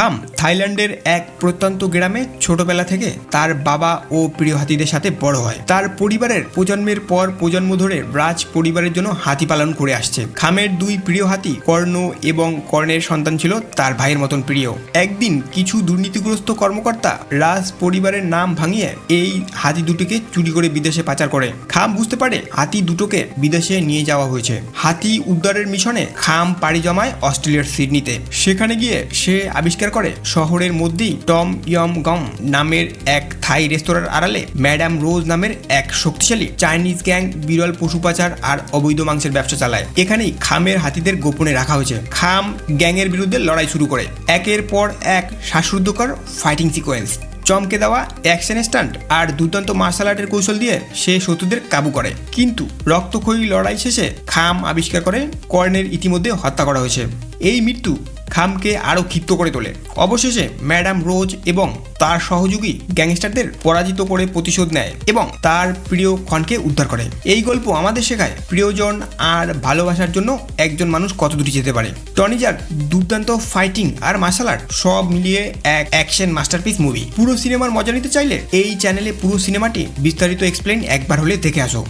খাম। থাইল্যান্ডের এক প্রত্যন্ত গ্রামে ছোটবেলা থেকে তার বাবা ও প্রিয় হাতিদের সাথে বড় হয়। তার পরিবারের প্রজন্মের পর প্রজন্ম ধরে রাজ পরিবারের জন্য হাতি পালন করে আসছে। খামের দুই প্রিয় হাতি, কর্ণ এবং কর্ণের সন্তান ছিল তার ভাইয়ের মতন প্রিয়। একদিন কিছু দুর্নীতিগ্রস্ত কর্মকর্তা রাজ পরিবারের নাম ভাঙিয়ে এই হাতি দুটিকে চুরি করে বিদেশে পাচার করে। খাম বুঝতে পারে হাতি দুটোকে বিদেশে নিয়ে যাওয়া হয়েছে। হাতি উদ্ধারের মিশনে খাম পাড়ি জমায় অস্ট্রেলিয়ার সিডনিতে। সেখানে গিয়ে সে আবিষ্কার করে, শহরের মধ্যেই টম ইয়ম গম নামের এক থাই রেস্তোরাঁর আড়ালে ম্যাডাম রোজ নামের এক শক্তিশালী চাইনিজ গ্যাং বিরল পশু পাচার আর অবৈধ মাংসের ব্যবসা চালায়। এখানেই খামের হাতিদের গোপনে রাখা হয়েছে। খাম গ্যাংয়ের বিরুদ্ধে লড়াই শুরু করে। একের পর এক শ্বাসরুদ্ধকর ফাইটিং সিকোয়েন্স চমকে দেওয়া অ্যাকশন স্টান্ট আর দুর্দান্ত মার্শাল আর্টের কৌশল দিয়ে সে শত্রুদের কাবু করে। কিন্তু রক্তক্ষয়ী লড়াই শেষে খাম আবিষ্কার করে কর্ণের ইতিমধ্যে হত্যা করা হয়েছে। এই মৃত্যু খামকে আরও ক্ষিপ্ত করে তোলে। অবশেষে ম্যাডাম রোজ এবং তার সহযোগী গ্যাংস্টারদের পরাজিত করে প্রতিশোধ নেয় এবং তার প্রিয় খনকে উদ্ধার করে। এই গল্প আমাদের শেখায় প্রিয়জন আর ভালোবাসার জন্য একজন মানুষ কত দূরে যেতে পারে। টনিজার দুর্দান্ত ফাইটিং আর মার্শাল আর্ট সব মিলিয়ে এক অ্যাকশন মাস্টারপিস মুভি। পুরো সিনেমার মজা নিতে চাইলে এই চ্যানেলে পুরো সিনেমাটি বিস্তারিত এক্সপ্লেন একবার হলে দেখে আসো।